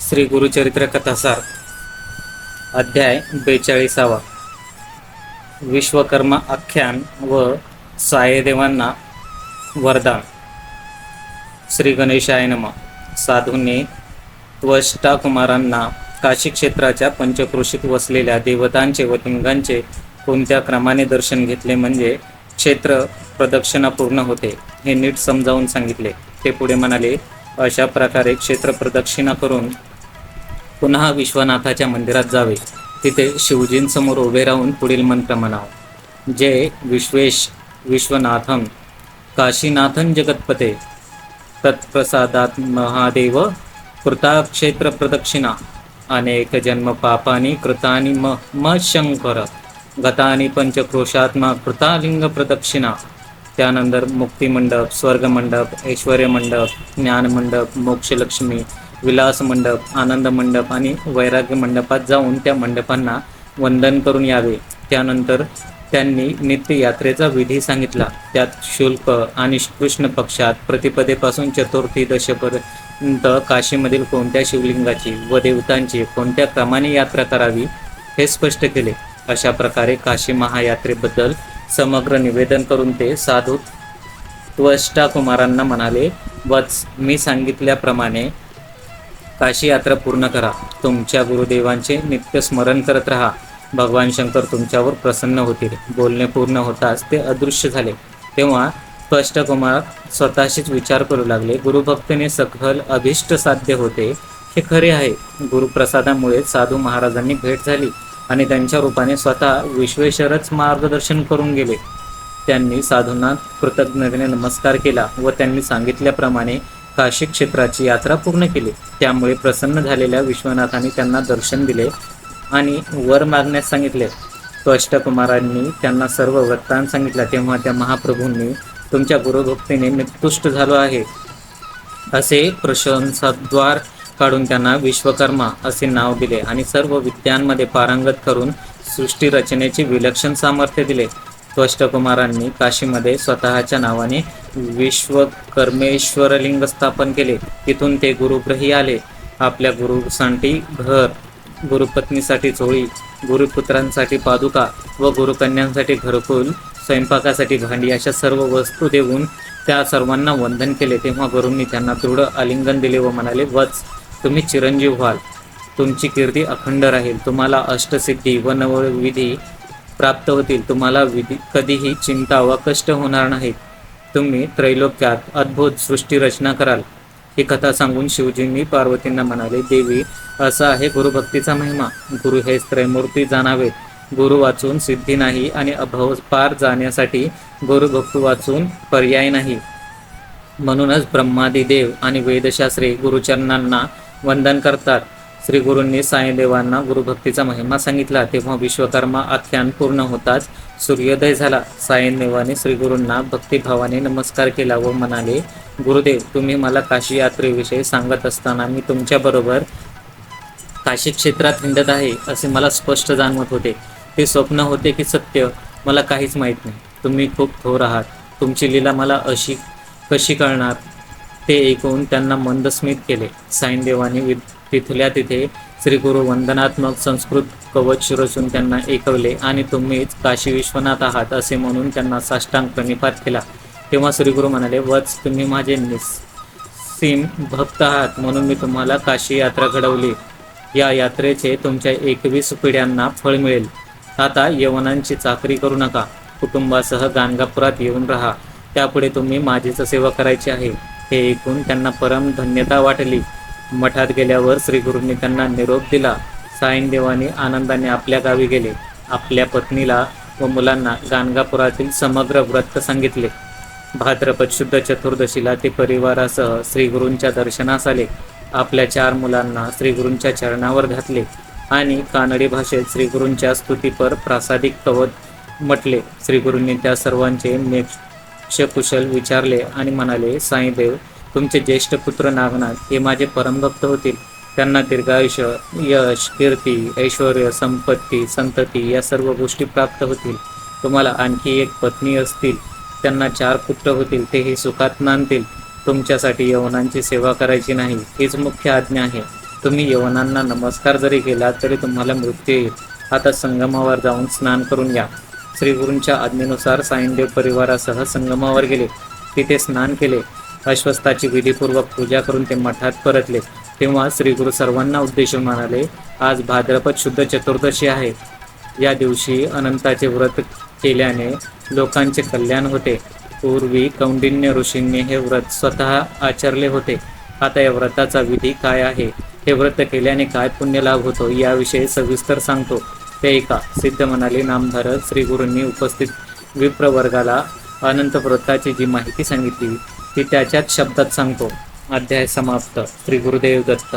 श्री गुरुचरित्र कथासार अध्याय बेचाळीसावा. विश्वकर्मा आख्यान व सायदेवांना वरदान. श्री गणेशाय नम. साधूंनी त्वष्टा कुमारांना काशी क्षेत्राच्या पंचक्रोशीत वसलेल्या देवतांचे व लिंगांचे कोणत्या क्रमाने दर्शन घेतले म्हणजे क्षेत्र प्रदक्षिणा पूर्ण होते हे नीट समजावून सांगितले. ते पुढे म्हणाले अशा प्रकारे क्षेत्र प्रदक्षिणा करून पुन्हा विश्वनाथाच्या मंदिरात जावे. तिथे शिवजींसमोर उभे राहून पुढील मंत्र म्हणाव. जय विश्वेश विश्वनाथम काशीनाथन जगतपते. तत्प्रसादात महादेव कृताक्षेत्र प्रदक्षिणा. अनेक जन्म पापानी कृतानी म म शंकर. गतानी पंचक्रोशात्मा कृतालिंग प्रदक्षिणा. त्यानंतर मुक्तिमंडप स्वर्गमंडप ऐश्वर्य मंडप ज्ञानमंडप मोक्षलक्ष्मी विलास मंडप आनंद मंडप आणि वैराग्य मंडपात जाऊन त्या मंडपांना वंदन करून यावे. त्यानंतर त्यांनी नित्य यात्रेचा विधी सांगितला. त्यात शुल्क आणि कृष्ण पक्षात प्रतिपदेपासून चतुर्थी दशपर्यंत काशीमधील कोणत्या शिवलिंगाची व देवतांची कोणत्या क्रमाने यात्रा करावी हे स्पष्ट केले. अशा प्रकारे काशी महायात्रेबद्दल समग्र निवेदन करून ते साधू त्वष्टा कुमारांना म्हणाले वत्स मी सांगितल्याप्रमाणे काशी यात्रा पूर्ण करा. तुमच्या गुरुदेवांचे नित्य स्मरण करत राहा. भगवान शंकर तुमच्यावर प्रसन्न होतील. बोलणे पूर्ण होताच ते अदृश्य झाले. तेव्हा त्वष्टकुमार स्वतःशीच विचार करू लागले गुरुभक्तीने सखल अभिष्ट साध्य होते. हे खरे आहे. गुरुप्रसादामुळे साधू महाराजांनी भेट झाली. आणि त्यांच्या रूपाने स्वतः विश्वेश्वरच मार्गदर्शन करून गेले. त्यांनी साधूंना कृतज्ञतेने नमस्कार केला व त्यांनी सांगितल्याप्रमाणे काशी क्षेत्राची यात्रा पूर्ण केली. त्यामुळे प्रसन्न झालेल्या विश्वनाथाने त्यांना दर्शन दिले आणि वर मागण्यास सांगितले. त्वष्टकुमारांनी त्यांना सर्व वृत्तांत सांगितला तेव्हा त्या महाप्रभूंनी तुमच्या गुरुभक्तीने मी तुष्ट झालो आहे. असे प्रशंसाद्वार काढून त्यांना विश्वकर्मा असे नाव दिले आणि सर्व विद्यांमध्ये पारंगत करून सृष्टी रचनेचे विलक्षण सामर्थ्य दिले. त्वष्टकुमारांनी काशीमध्ये स्वतःच्या नावाने विश्वकर्मेश्वरलिंग स्थापन केले. तिथून ते गुरुग्रही आले. आपल्या गुरुसाठी घर गुरुपत्नीसाठी चोळी गुरुपुत्रांसाठी पादुका व गुरुकन्यांसाठी घरकुल स्वयंपाकासाठी भांडी अशा सर्व वस्तू देऊन त्या सर्वांना वंदन केले. तेव्हा गुरूंनी त्यांना दृढ आलिंगन दिले व म्हणाले वच तुम्ही चिरंजीव व्हाल. तुमची कीर्ती अखंड राहील. तुम्हाला अष्टसिद्धी व नवविधी प्राप्त होतील. तुम्हाला विधी कधीही चिंता व कष्ट होणार नाहीत. तुम्ही त्रैलोक्यात अद्भुत सृष्टी रचना कराल. ही कथा सांगून शिवजींनी पार्वतींना म्हणाले देवी असा आहे गुरुभक्तीचा महिमा. गुरु हे त्रैमूर्ती जाणावेत. गुरु वाचून सिद्धी नाही आणि अभव पार जाण्यासाठी गुरुभक्त वाचून पर्याय नाही. म्हणूनच ब्रह्मादी देव आणि वेदशास्त्री गुरुचरणांना वंदन करतात. श्री गुरूंनी साईदेवांना गुरुभक्तीचा महिमा सांगितला. तेव्हा विश्वकर्मा आख्यान पूर्ण होताच सूर्योदय झाला. साईदेवाने श्री गुरूंना भक्तिभावाने नमस्कार केला व म्हणाले गुरुदेव तुम्ही मला काशी यात्रेविषयी सांगत असताना मी तुमच्याबरोबर काशी क्षेत्रात हिंडत आहे असे मला स्पष्ट जाणवत होते. ते स्वप्न होते की सत्य मला काहीच माहीत नाही. तुम्ही खूप थोर आहात. तुमची लीला मला अशी कशी कळणार? ते ऐकून त्यांना मंदस्मित केले. साईनदेवांनी वि तिथल्या तिथे श्री गुरु वंदनात्मक संस्कृत कवच रचून त्यांना ऐकवले आणि तुम्हीच काशी विश्वनाथ आहात असे म्हणून त्यांना साष्टांग प्रणिपात केला. तेव्हा श्रीगुरु म्हणाले वच तुम्ही माझे निस्सीम भक्त आहात म्हणून मी तुम्हाला काशी यात्रा घडवली. या यात्रेचे तुमच्या एकवीस पिढ्यांना फळ मिळेल. आता यवनांची चाकरी करू नका. कुटुंबासह गाणगापुरात येऊन राहा. त्यापुढे तुम्ही माझीच सेवा करायची आहे. हे ऐकून त्यांना परम धन्यता वाटली. मठात गेल्यावर श्रीगुरूंनी त्यांना निरोप दिला. साईनदेवाने आनंदाने आपल्या गावी गेले. आपल्या पत्नीला व मुलांना गाणगापुरातील समग्र व्रत सांगितले. भाद्रपद शुद्ध चतुर्दशीला ते परिवारासह श्रीगुरूंच्या दर्शनास आले. आपल्या चार मुलांना श्रीगुरूंच्या चरणावर घातले आणि कानडी भाषेत श्रीगुरूंच्या स्तुतीपर प्रासादिक कवत म्हटले. श्रीगुरूंनी त्या सर्वांचे नेक्षकुशल विचारले आणि म्हणाले साईदेव तुमचे ज्येष्ठ पुत्र नागनाथ हे माझे परमभक्त होतील. त्यांना दीर्घायुष्य यश कीर्ती ऐश्वर संपत्ती संतती या सर्व गोष्टी प्राप्त होतील. तुम्हाला आणखी एक पत्नी असतील. त्यांना चार पुत्र होतील तेही सुखात नांदतील. तुमच्यासाठी यवनांची सेवा करायची नाही हीच मुख्य आज्ञा आहे. तुम्ही यवनांना नमस्कार जरी केला तरी तुम्हाला मृत्यू येईल. आता संगमावर जाऊन स्नान करून या श्रीगुरूंच्या आज्ञेनुसार साईनदेव परिवारासह संगमावर गेले. तिथे स्नान केले. अश्वस्थाची विधीपूर्वक पूजा करून ते मठात परतले. तेव्हा श्रीगुरु सर्वांना उद्देशून म्हणाले आज भाद्रपद शुद्ध चतुर्दशी आहे. या दिवशी अनंताचे व्रत केल्याने लोकांचे कल्याण होते. पूर्वी कौंडिन्य ऋषींनी हे व्रत स्वतः आचरले होते. आता या व्रताचा विधी काय आहे? हे व्रत केल्याने काय पुण्यलाभ होतो याविषयी सविस्तर सांगतो. ते ऐका सिद्ध म्हणाले नामधारक श्री गुरूंनी उपस्थित विप्रवर्गाला अनंत व्रताची जी माहिती सांगितली ती त्याच्याच शब्दात सांगतो. अध्याय समाप्त. श्री गुरुदेव दत्त.